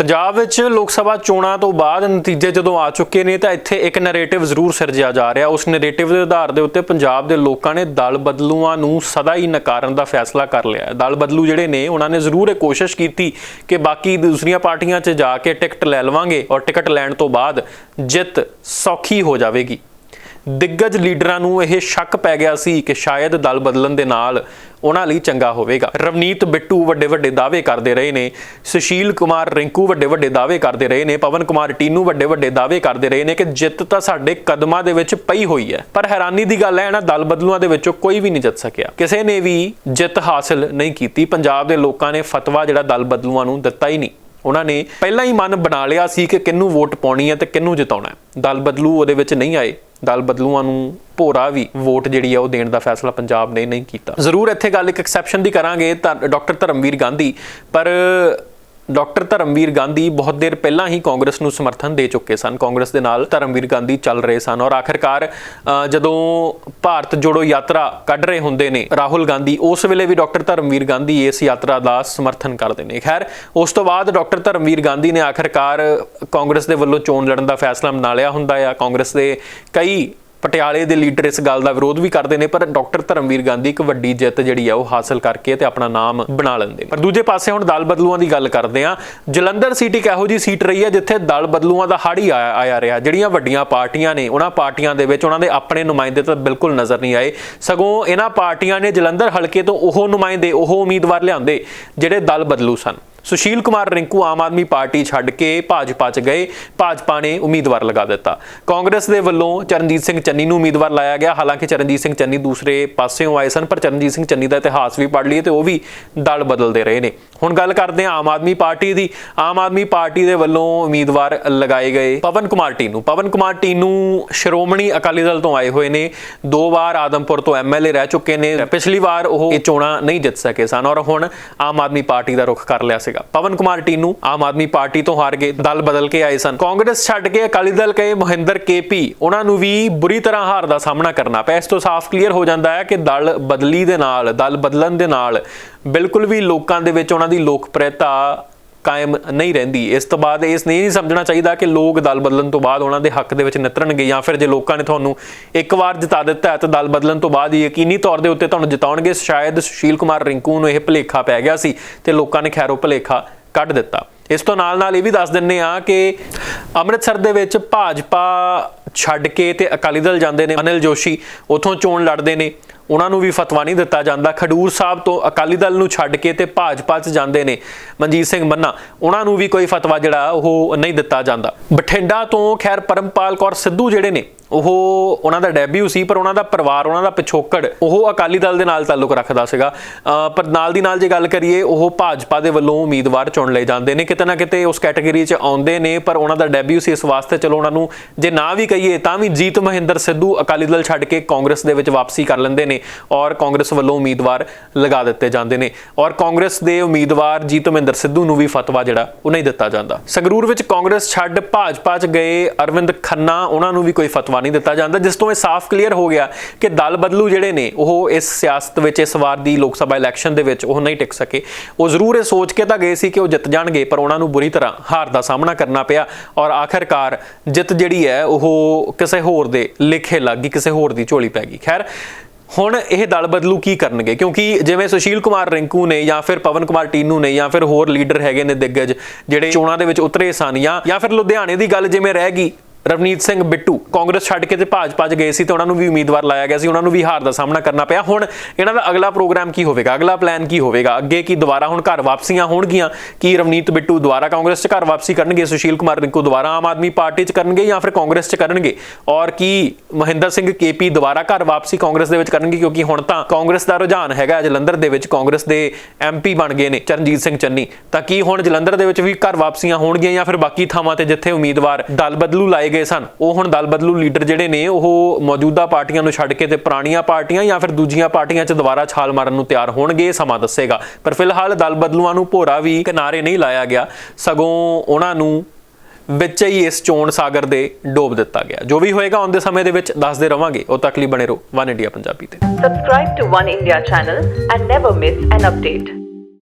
ਪੰਜਾਬ ਵਿੱਚ ਲੋਕ ਸਭਾ ਚੋਣਾਂ ਤੋਂ ਬਾਅਦ ਨਤੀਜੇ ਜਦੋਂ ਆ ਚੁੱਕੇ ਨੇ ਤਾਂ ਇੱਥੇ ਇੱਕ ਨੈਰੇਟਿਵ ਜ਼ਰੂਰ ਸਿਰਜਿਆ ਜਾ ਰਿਹਾ। ਉਸ ਨੈਰੇਟਿਵ ਦੇ ਆਧਾਰ ਦੇ ਉੱਤੇ ਪੰਜਾਬ ਦੇ ਲੋਕਾਂ ਨੇ ਦਲ ਬਦਲੂਆਂ ਨੂੰ ਸਦਾ ਹੀ ਨਕਾਰਨ ਦਾ ਫੈਸਲਾ ਕਰ ਲਿਆ ਹੈ। ਦਲ ਬਦਲੂ ਜਿਹੜੇ ਨੇ, ਉਹਨਾਂ ਨੇ ਜ਼ਰੂਰ ਇਹ ਕੋਸ਼ਿਸ਼ ਕੀਤੀ ਕਿ ਬਾਕੀ ਦੂਸਰੀਆਂ ਪਾਰਟੀਆਂ 'ਚ ਜਾ ਕੇ ਟਿਕਟ ਲੈ ਲਵਾਂਗੇ ਔਰ ਟਿਕਟ ਲੈਣ ਤੋਂ ਬਾਅਦ ਜਿੱਤ ਸੌਖੀ ਹੋ ਜਾਵੇਗੀ। ਦਿੱਗਜ ਲੀਡਰਾਂ ਨੂੰ ਇਹ ਸ਼ੱਕ ਪੈ ਗਿਆ ਸੀ ਕਿ ਸ਼ਾਇਦ ਦਲ ਬਦਲਣ ਦੇ ਨਾਲ ਉਹਨਾਂ ਲਈ ਚੰਗਾ ਹੋਵੇਗਾ। ਰਵਨੀਤ ਬਿੱਟੂ ਵੱਡੇ ਵੱਡੇ ਦਾਅਵੇ ਕਰਦੇ ਰਹੇ ਨੇ, ਸੁਸ਼ੀਲ ਕੁਮਾਰ ਰਿੰਕੂ ਵੱਡੇ ਵੱਡੇ ਦਾਅਵੇ ਕਰਦੇ ਰਹੇ ਨੇ, ਪਵਨ ਕੁਮਾਰ ਟੀਨੂ ਵੱਡੇ ਵੱਡੇ ਦਾਅਵੇ ਕਰਦੇ ਰਹੇ ਨੇ ਕਿ ਜਿੱਤ ਤਾਂ ਸਾਡੇ ਕਦਮਾਂ ਦੇ ਵਿੱਚ ਪਈ ਹੋਈ ਹੈ, ਪਰ ਹੈਰਾਨੀ ਦੀ ਗੱਲ ਹੈ, ਇਹਨਾਂ ਦਲ ਬਦਲੂਆਂ ਦੇ ਵਿੱਚੋਂ ਕੋਈ ਵੀ ਨਹੀਂ ਜਿੱਤ ਸਕਿਆ। ਕਿਸੇ ਨੇ ਵੀ ਜਿੱਤ ਹਾਸਲ ਨਹੀਂ ਕੀਤੀ। ਪੰਜਾਬ ਦੇ ਲੋਕਾਂ ਨੇ ਫਤਵਾ ਜਿਹੜਾ ਦਲ ਬਦਲੂਆਂ ਨੂੰ ਦਿੱਤਾ ਹੀ ਨਹੀਂ। ਉਹਨਾਂ ਨੇ ਪਹਿਲਾਂ ਹੀ ਮਨ ਬਣਾ ਲਿਆ ਸੀ ਕਿ ਕਿਹਨੂੰ ਵੋਟ ਪਾਉਣੀ ਹੈ ਤੇ ਕਿਹਨੂੰ ਜਿਤਾਉਣਾ ਹੈ। ਦਲ ਬਦਲੂ ਉਹਦੇ ਵਿੱਚ ਨਹੀਂ ਆਏ। ਦਲ ਬਦਲੂਆਂ ਨੂੰ ਭੋਰਾ ਵੀ ਵੋਟ ਜਿਹੜੀ ਆ ਉਹ ਦੇਣ ਦਾ ਫੈਸਲਾ ਪੰਜਾਬ ਨੇ ਨਹੀਂ ਕੀਤਾ। ਜ਼ਰੂਰ ਇੱਥੇ ਗੱਲ ਇੱਕ ਐਕਸੈਪਸ਼ਨ ਦੀ ਕਰਾਂਗੇ ਤਾਂ ਡਾਕਟਰ ਧਰਮਵੀਰ ਗਾਂਧੀ, ਪਰ ਡਾਕਟਰ ਧਰਮਵੀਰ ਗਾਂਧੀ ਬਹੁਤ ਦੇਰ ਪਹਿਲਾਂ ਹੀ ਕਾਂਗਰਸ ਨੂੰ ਸਮਰਥਨ ਦੇ ਚੁੱਕੇ ਸਨ। ਕਾਂਗਰਸ ਦੇ ਨਾਲ ਧਰਮਵੀਰ ਗਾਂਧੀ ਚੱਲ ਰਹੇ ਸਨ ਔਰ ਆਖਿਰਕਾਰ ਜਦੋਂ ਭਾਰਤ ਜੋੜੋ ਯਾਤਰਾ ਕੱਢ ਰਹੇ ਹੁੰਦੇ ਨੇ, ਰਾਹੁਲ ਗਾਂਧੀ, ਉਸ ਵੇਲੇ ਵੀ ਡਾਕਟਰ ਧਰਮਵੀਰ ਗਾਂਧੀ ਇਸ ਯਾਤਰਾ ਦਾ ਸਮਰਥਨ ਕਰਦੇ ਨੇ। ਖੈਰ, ਉਸ ਤੋਂ ਬਾਅਦ ਡਾਕਟਰ ਧਰਮਵੀਰ ਗਾਂਧੀ ਨੇ ਆਖਿਰਕਾਰ ਕਾਂਗਰਸ ਦੇ ਵੱਲੋਂ ਚੋਣ ਲੜਨ ਦਾ ਫੈਸਲਾ ਬਣਾ ਲਿਆ ਹੁੰਦਾ ਆ। ਕਾਂਗਰਸ ਦੇ ਕਈ ਪਟਿਆਲੇ ਦੇ ਲੀਡਰ ਇਸ ਗੱਲ ਦਾ ਵਿਰੋਧ ਵੀ ਕਰਦੇ ਨੇ, ਪਰ ਡਾਕਟਰ ਧਰਮਵੀਰ ਗਾਂਧੀ ਇੱਕ ਵੱਡੀ ਜਿੱਤ ਜਿਹੜੀ ਆ ਉਹ ਹਾਸਲ ਕਰਕੇ ਤੇ ਆਪਣਾ ਨਾਮ ਬਣਾ ਲੈਂਦੇ ਨੇ। ਪਰ ਦੂਜੇ ਪਾਸੇ ਹੁਣ ਦਲ ਬਦਲੂਆਂ ਦੀ ਗੱਲ ਕਰਦੇ ਆ ਜਲੰਧਰ ਸੀਟ ਇੱਕ ਇਹੋ ਜੀ ਸੀਟ ਰਹੀ ਹੈ ਜਿੱਥੇ ਦਲ ਬਦਲੂਆਂ ਦਾ ਹੜ ਹੀ ਆਇਆ ਆਇਆ ਰਿਹਾ। ਜਿਹੜੀਆਂ ਵੱਡੀਆਂ ਪਾਰਟੀਆਂ ਨੇ, ਉਹਨਾਂ ਪਾਰਟੀਆਂ ਦੇ ਵਿੱਚ ਉਹਨਾਂ ਦੇ ਆਪਣੇ ਨੁਮਾਇੰਦੇ ਤਾਂ ਬਿਲਕੁਲ ਨਜ਼ਰ ਨਹੀਂ ਆਏ। ਸਗੋਂ ਇਹਨਾਂ ਪਾਰਟੀਆਂ ਨੇ ਜਲੰਧਰ ਹਲਕੇ ਤੋਂ ਉਹ ਨੁਮਾਇੰਦੇ, ਉਹ ਉਮੀਦਵਾਰ ਲਿਆਂਦੇ, ਜਿਹੜੇ ਦਲ ਬਦਲੂ ਸਨ। ਸੁਸ਼ੀਲ ਕੁਮਾਰ ਰਿੰਕੂ ਆਮ ਆਦਮੀ ਪਾਰਟੀ ਛੱਡ ਕੇ ਭਾਜਪਾ 'ਚ ਗਏ। ਭਾਜਪਾ ਨੇ ਉਮੀਦਵਾਰ ਲਗਾ ਦਿੱਤਾ। ਕਾਂਗਰਸ ਦੇ ਵੱਲੋਂ ਚਰਨਜੀਤ ਸਿੰਘ ਚੰਨੀ ਨੂੰ ਉਮੀਦਵਾਰ ਲਾਇਆ ਗਿਆ। ਹਾਲਾਂਕਿ ਚਰਨਜੀਤ ਸਿੰਘ ਚੰਨੀ ਦੂਸਰੇ ਪਾਸਿਓਂ ਆਏ ਸਨ, ਪਰ ਚਰਨਜੀਤ ਸਿੰਘ ਚੰਨੀ ਦਾ ਇਤਿਹਾਸ ਵੀ ਪੜ੍ਹ ਲਈਏ ਤੇ ਉਹ ਵੀ ਦਲ ਬਦਲਦੇ ਰਹੇ ਨੇ। ਹੁਣ ਗੱਲ ਕਰਦੇ ਹਾਂ ਆਮ ਆਦਮੀ ਪਾਰਟੀ ਦੀ। ਆਮ ਆਦਮੀ ਪਾਰਟੀ ਦੇ ਵੱਲੋਂ ਉਮੀਦਵਾਰ ਲਗਾਏ ਗਏ ਪਵਨ ਕੁਮਾਰ ਟੀਨੂ। ਪਵਨ ਕੁਮਾਰ ਟੀਨੂ ਸ਼੍ਰੋਮਣੀ ਅਕਾਲੀ ਦਲ ਤੋਂ ਆਏ ਹੋਏ ਨੇ। ਦੋ ਵਾਰ ਆਦਮਪੁਰ ਤੋਂ ਐਮਐਲਏ ਰਹਿ ਚੁੱਕੇ ਨੇ। ਪਿਛਲੀ ਵਾਰ ਉਹ ਇਹ ਚੋਣਾਂ ਨਹੀਂ ਜਿੱਤ ਸਕੇ ਸਨ ਔਰ ਹੁਣ ਆਮ ਆਦਮੀ ਪਾਰਟੀ ਦਾ ਰੁਖ ਕਰ ਲਿਆ ਸੀਗਾ। ਪਵਨ ਕੁਮਾਰ ਟੀਨੂ ਆਮ ਆਦਮੀ ਪਾਰਟੀ ਤੋਂ ਹਾਰ ਗਏ ਦਲ ਬਦਲ ਕੇ ਆਏ ਸਨ। ਕਾਂਗਰਸ ਛੱਡ ਕੇ ਅਕਾਲੀ ਦਲ ਕਹੇ ਮਹਿੰਦਰ ਕੇਪੀ ਉਹਨਾਂ ਨੂੰ ਵੀ ਬੁਰੀ ਤਰ੍ਹਾਂ ਹਾਰ ਦਾ ਸਾਹਮਣਾ ਕਰਨਾ ਪਿਆ। ਇਸ ਤੋਂ ਸਾਫ਼ ਕਲੀਅਰ ਹੋ ਜਾਂਦਾ ਹੈ ਕਿ ਦਲ ਬਦਲੀ ਦੇ ਨਾਲ ਦਲ ਬਦਲਣ ਦੇ ਨਾਲ ਬਿਲਕੁਲ ਵੀ ਲੋਕਾਂ ਦੇ ਵਿੱਚ ਉਹਨਾਂ ਦੀ ਲੋਕਪ੍ਰਿਯਤਾ ਕਾਇਮ ਨਹੀਂ ਰਹਿੰਦੀ। ਇਸ ਤੋਂ ਬਾਅਦ ਇਸ ਨਹੀਂ ਸਮਝਣਾ ਚਾਹੀਦਾ ਕਿ ਲੋਕ ਦਲ ਬਦਲਣ ਤੋਂ ਬਾਅਦ ਉਹਨਾਂ ਦੇ ਹੱਕ ਦੇ ਵਿੱਚ ਨਿਤਰਨਗੇ ਜਾਂ ਫਿਰ ਜੇ ਲੋਕਾਂ ਨੇ ਤੁਹਾਨੂੰ ਇੱਕ ਵਾਰ ਜਿਤਾ ਦਿੱਤਾ ਤਾਂ ਦਲ ਬਦਲਣ ਤੋਂ ਬਾਅਦ ਹੀ ਯਕੀਨੀ ਤੌਰ ਦੇ ਉੱਤੇ ਤੁਹਾਨੂੰ ਜਿਤਾਉਣਗੇ। ਸ਼ਾਇਦ ਸੁਸ਼ੀਲ ਕੁਮਾਰ ਰਿੰਕੂ ਨੂੰ ਇਹ ਭੁਲੇਖਾ ਪੈ ਗਿਆ ਸੀ ਤੇ ਲੋਕਾਂ ਨੇ ਖੈਰੋ ਭੁਲੇਖਾ ਕੱਢ ਦਿੱਤਾ। ਇਸ ਤੋਂ ਨਾਲ ਨਾਲ ਇਹ ਵੀ ਦੱਸ ਦਿੰਨੇ ਆ ਕਿ ਅੰਮ੍ਰਿਤਸਰ ਦੇ ਵਿੱਚ ਭਾਜਪਾ ਛੱਡ ਕੇ ਤੇ ਅਕਾਲੀ ਦਲ ਜਾਂਦੇ ਨੇ, ਅਨਿਲ ਜੋਸ਼ੀ ਉਥੋਂ ਚੋਣ ਲੜਦੇ ਨੇ। ਉਹਨਾਂ ਨੂੰ ਵੀ ਫਤਵਾ ਨਹੀਂ ਦਿੱਤਾ ਜਾਂਦਾ। ਖਡੂਰ ਸਾਹਿਬ ਤੋਂ ਅਕਾਲੀ ਦਲ ਨੂੰ ਛੱਡ ਕੇ ਤੇ ਭਾਜਪਾ 'ਚ ਜਾਂਦੇ ਨੇ ਮਨਜੀਤ ਸਿੰਘ ਮੰਨਾ। ਉਹਨਾਂ ਨੂੰ ਵੀ ਕੋਈ ਫਤਵਾ ਜਿਹੜਾ ਉਹ ਨਹੀਂ ਦਿੱਤਾ ਜਾਂਦਾ। ਬਠਿੰਡਾ ਤੋਂ ਖੈਰ ਪਰਮਪਾਲ ਕੌਰ ਸਿੱਧੂ ਜਿਹੜੇ ਨੇ ਉਹ ਉਹਨਾਂ ਦਾ ਡੈਬਿਊ ਸੀ, ਪਰ ਉਹਨਾਂ ਦਾ ਪਰਿਵਾਰ, ਉਹਨਾਂ ਦਾ ਪਿਛੋਕੜ, ਉਹ ਅਕਾਲੀ ਦਲ ਦੇ ਨਾਲ ਤਾਲੁਕ ਰੱਖਦਾ ਸੀਗਾ। ਪਰ ਨਾਲ ਦੀ ਨਾਲ ਜੇ ਗੱਲ ਕਰੀਏ, ਉਹ ਭਾਜਪਾ ਦੇ ਵੱਲੋਂ ਉਮੀਦਵਾਰ ਚੁਣ ਲਏ ਜਾਂਦੇ ਨੇ। ਕਿਤੇ ਨਾ ਕਿਤੇ ਉਸ ਕੈਟਾਗਰੀ 'ਚ ਆਉਂਦੇ ਨੇ, ਪਰ ਉਹਨਾਂ ਦਾ ਡੈਬਿਊ ਸੀ, ਇਸ ਵਾਸਤੇ ਚਲੋ ਉਹਨਾਂ ਨੂੰ ਜੇ ਨਾ ਵੀ ਕਹੀਏ, ਤਾਂ ਵੀ ਜੀਤ ਮਹਿੰਦਰ ਸਿੱਧੂ ਅਕਾਲੀ ਦਲ ਛੱਡ ਕੇ ਕਾਂਗਰਸ ਦੇ ਵਿੱਚ ਵਾਪਸੀ ਕਰ ਲੈਂਦੇ ਨੇ ਔਰ ਕਾਂਗਰਸ ਵੱਲੋਂ ਉਮੀਦਵਾਰ ਲਗਾ ਦਿੱਤੇ ਜਾਂਦੇ ਨੇ। ਔਰ ਕਾਂਗਰਸ ਦੇ ਉਮੀਦਵਾਰ ਜੀਤ ਮਹਿੰਦਰ ਸਿੱਧੂ ਨੂੰ ਵੀ ਫਤਵਾ ਜਿਹੜਾ, ਉਹ ਨਹੀਂ ਦਿੱਤਾ ਜਾਂਦਾ। ਸੰਗਰੂਰ ਵਿੱਚ ਕਾਂਗਰਸ ਛੱਡ ਭਾਜਪਾ 'ਚ ਗਏ ਅਰਵਿੰਦ ਖੰਨਾ, ਉਹਨਾਂ ਨੂੰ ਵੀ ਕੋਈ ਫਤਵਾ ਨਹੀਂ ਦਿੱਤਾ ਜਾਂਦਾ, ਜਿਸ ਤੋਂ ਇਹ ਸਾਫ਼ ਕਲੀਅਰ ਹੋ ਗਿਆ ਕਿ ਦਲ ਬਦਲੂ ਜਿਹੜੇ ਨੇ, ਉਹ ਇਸ ਸਿਆਸਤ ਵਿੱਚ, ਇਸ ਵਾਰ ਦੀ ਲੋਕ ਸਭਾ ਇਲੈਕਸ਼ਨ ਦੇ ਵਿੱਚ ਉਹ ਨਹੀਂ ਟਿਕ ਸਕੇ। ਉਹ ਜ਼ਰੂਰ ਇਹ ਸੋਚ ਕੇ ਤਾਂ ਗਏ ਸੀ ਕਿ ਉਹ ਜਿੱਤ ਜਾਣਗੇ, ਪਰ ਉਹਨਾਂ ਨੂੰ ਬੁਰੀ ਤਰ੍ਹਾਂ ਹਾਰ ਦਾ ਸਾਹਮਣਾ ਕਰਨਾ ਪਿਆ ਔਰ ਆਖਰਕਾਰ ਜਿੱਤ ਜਿਹੜੀ ਹੈ, ਉਹ ਕਿਸੇ ਹੋਰ ਦੇ ਲਿਖੇ ਲੱਗ ਗਈ, ਕਿਸੇ ਹੋਰ ਦੀ ਝੋਲੀ ਪੈ ਗਈ। ਖੈਰ, ਹੁਣ ਇਹ ਦਲ ਬਦਲੂ ਕੀ ਕਰਨਗੇ? ਕਿਉਂਕਿ ਜਿਵੇਂ ਸੁਸ਼ੀਲ ਕੁਮਾਰ ਰਿੰਕੂ ਨੇ ਜਾਂ ਫਿਰ ਪਵਨ ਕੁਮਾਰ ਟੀਨੂ ਨੇ ਜਾਂ ਫਿਰ ਹੋਰ ਲੀਡਰ ਹੈਗੇ ਨੇ ਦਿੱਗਜ, ਜਿਹੜੇ ਚੋਣਾਂ ਦੇ ਵਿੱਚ ਉਤਰੇ ਸਨ ਜਾਂ ਜਾਂ ਫਿਰ ਲੁਧਿਆਣੇ ਦੀ ਗੱਲ ਜਿਵੇਂ ਰਹਿ ਗਈ ਰਵਨੀਤ ਸਿੰਘ ਬਿੱਟੂ, ਕਾਂਗਰਸ ਛੱਡ ਕੇ ਤੇ ਭਾਜਪਾ 'ਚ ਗਏ ਸੀ ਤੇ ਉਹਨਾਂ ਨੂੰ ਵੀ ਉਮੀਦਵਾਰ ਲਾਇਆ ਗਿਆ ਸੀ। ਉਹਨਾਂ ਨੂੰ ਵੀ ਹਾਰ ਦਾ ਸਾਹਮਣਾ ਕਰਨਾ ਪਿਆ। ਹੁਣ ਇਹਨਾਂ ਦਾ ਅਗਲਾ ਪ੍ਰੋਗਰਾਮ ਕੀ ਹੋਵੇਗਾ? ਅਗਲਾ ਪਲਾਨ ਕੀ ਹੋਵੇਗਾ? ਅੱਗੇ ਕੀ ਦੁਬਾਰਾ ਹੁਣ ਘਰ ਵਾਪਸੀਆਂ ਹੋਣਗੀਆਂ? ਕੀ ਰਵਨੀਤ ਬਿੱਟੂ ਦੁਬਾਰਾ ਕਾਂਗਰਸ 'ਚ ਘਰ ਵਾਪਸੀ ਕਰਨਗੇ? ਸੁਸ਼ੀਲ ਕੁਮਾਰ ਰਿੰਕੂ ਦੁਬਾਰਾ ਆਮ ਆਦਮੀ ਪਾਰਟੀ 'ਚ ਕਰਨਗੇ ਜਾਂ ਫਿਰ ਕਾਂਗਰਸ 'ਚ ਕਰਨਗੇ? ਔਰ ਕੀ ਮਹਿੰਦਰ ਸਿੰਘ ਕੇਪੀ ਦੁਬਾਰਾ ਘਰ ਵਾਪਸੀ ਕਾਂਗਰਸ ਦੇ ਵਿੱਚ ਕਰਨਗੇ? ਕਿਉਂਕਿ ਹੁਣ ਤਾਂ ਕਾਂਗਰਸ ਦਾ ਰੁਝਾਨ ਹੈਗਾ। ਜਲੰਧਰ ਦੇ ਵਿੱਚ ਕਾਂਗਰਸ ਦੇ ਐਮਪੀ ਬਣ ਗਏ ਨੇ ਚਰਨਜੀਤ ਸਿੰਘ ਚੰਨੀ। ਤਾਂ ਕੀ ਹੁਣ ਜਲੰਧਰ ਦੇ ਵਿੱਚ ਵੀ ਘਰ ਵਾਪਸੀਆਂ ਹੋਣਗੀਆਂ ਜਾਂ ਫਿਰ ਬਾਕੀ ਥਾਵਾਂ ਤੇ ਜਿੱਥੇ ਉਮੀਦਵਾਰ ਦਲ ਬਦਲੂ ਲਾਏ ਗਏ ਸਨ। ਉਹ ਹੁਣ ਦਲ ਬਦਲੂ ਲੀਡਰ ਜਿਹੜੇ ਨੇ, ਉਹ ਮੌਜੂਦਾ ਪਾਰਟੀਆਂ ਨੂੰ ਛੱਡ ਕੇ ਤੇ ਪੁਰਾਣੀਆਂ ਪਾਰਟੀਆਂ ਜਾਂ ਫਿਰ ਦੂਜੀਆਂ ਪਾਰਟੀਆਂ 'ਚ ਦੁਬਾਰਾ ਛਾਲ ਮਾਰਨ ਨੂੰ ਤਿਆਰ ਹੋਣਗੇ ਸਮਾਂ ਦੱਸੇਗਾ। ਪਰ ਫਿਲਹਾਲ ਦਲ ਬਦਲੂਆਂ ਨੂੰ ਭੋਰਾ ਵੀ ਕਿਨਾਰੇ ਨਹੀਂ ਲਾਇਆ ਗਿਆ। ਸਗੋਂ ਉਹਨਾਂ ਨੂੰ ਵਿੱਚ ਹੀ ਇਸ ਚੋਣ ਸਾਗਰ ਦੇ ਡੋਬ ਦਿੱਤਾ ਗਿਆ। ਜੋ ਵੀ ਹੋਏਗਾ ਆਉਂਦੇ ਸਮੇਂ ਦੇ ਵਿੱਚ ਦੱਸਦੇ ਰਵਾਂਗੇ। ਉਹ ਤੱਕ ਲਈ ਬਣੇ ਰਹੋ। ਵਨ ਇੰਡੀਆ ਪੰਜਾਬੀ ਤੇ। Subscribe to One India channel and never miss an update.